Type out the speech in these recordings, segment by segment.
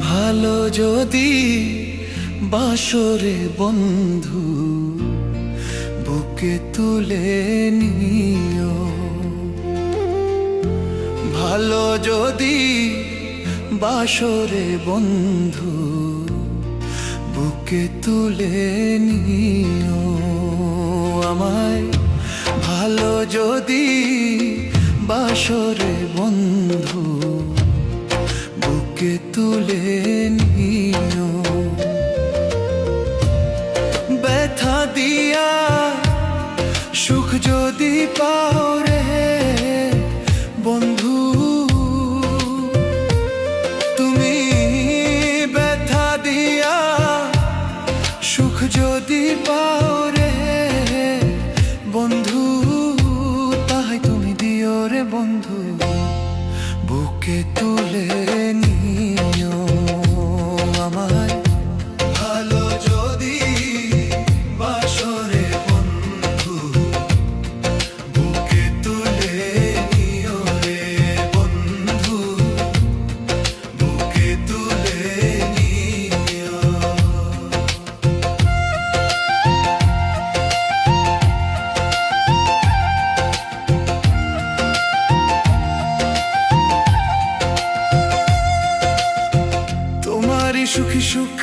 ভালো যদি বাসরে বন্ধু, বুকে তুলে নিও। ভালো যদি বাসরে বন্ধু, বুকে তুলে নিও। আমায় ভালো যদি বাসরে বন্ধু বুকে তুলে নিও। ব্যথা দিয়া সুখ যদি পাও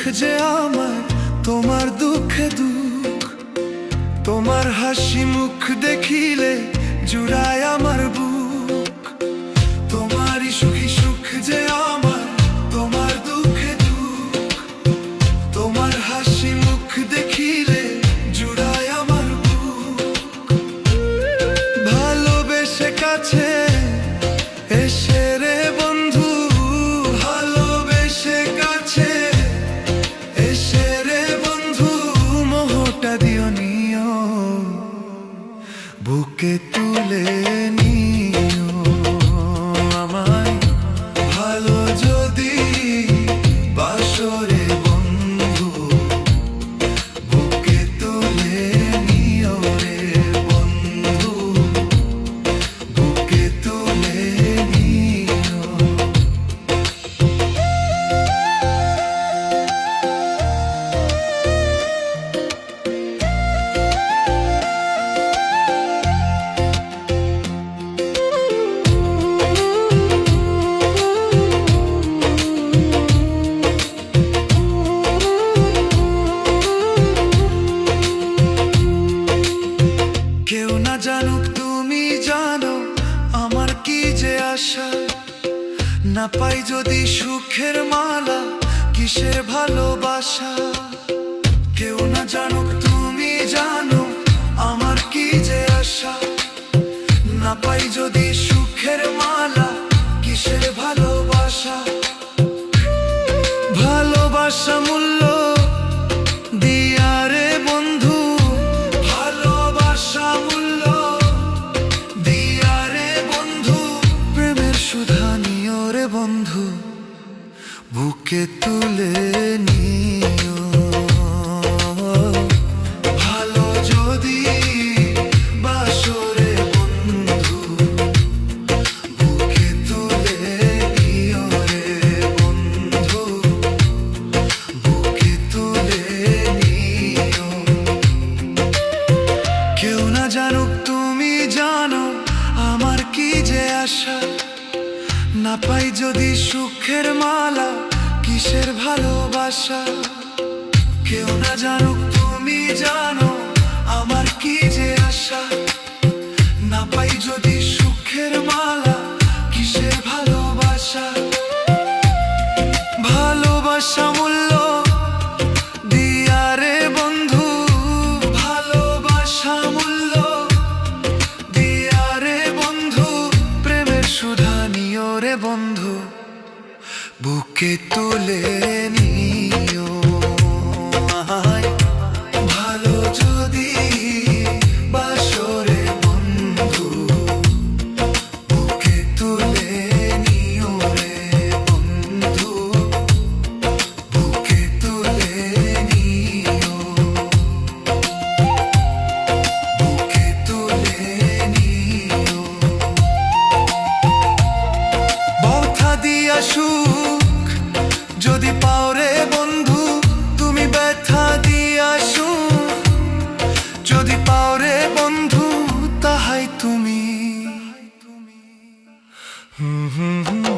যে আমার, তোমার দুঃখে দুঃখ। তোমার হাসি মুখ দেখিলে জুড়ায় আমার বুক। তোমারই সুখী সুখ যে আমার, তোমার দুঃখে দুঃখ। তোমার হাসি মুখ দেখিলে জুড়ায় আমার বুক। ভালোবেসে কাছে এসে বুকে তুলে না পাই যদি সুখের মালা, কিসের ভালোবাসা? কেউ না জানুক, তুমি জানো আমার কি যে আশা। না পাই যদি সুখের বুকে তুলে নিও। ভালো যদি বাসরে বন্ধু, বুকে তুলে নিও রে বন্ধু, বুকে তুলে নিও। কেউ না জানুক তুমি জানো আমার কি যে আশা, না পাই যদি সুখের মালা কিসের ভালোবাসা? কেউ না জানুক, তুমি জানো আমার কি যে আশা? না পাই যদি সুখের মালা, কিসের ভালোবাসা? ভালোবাসা মূল্য দিয়া রে বন্ধু, ভালোবাসা মূল্য দিয়া রে বন্ধু, প্রেমের সুধা নিও রে বন্ধু। বুকে তুলে Mm-hmm.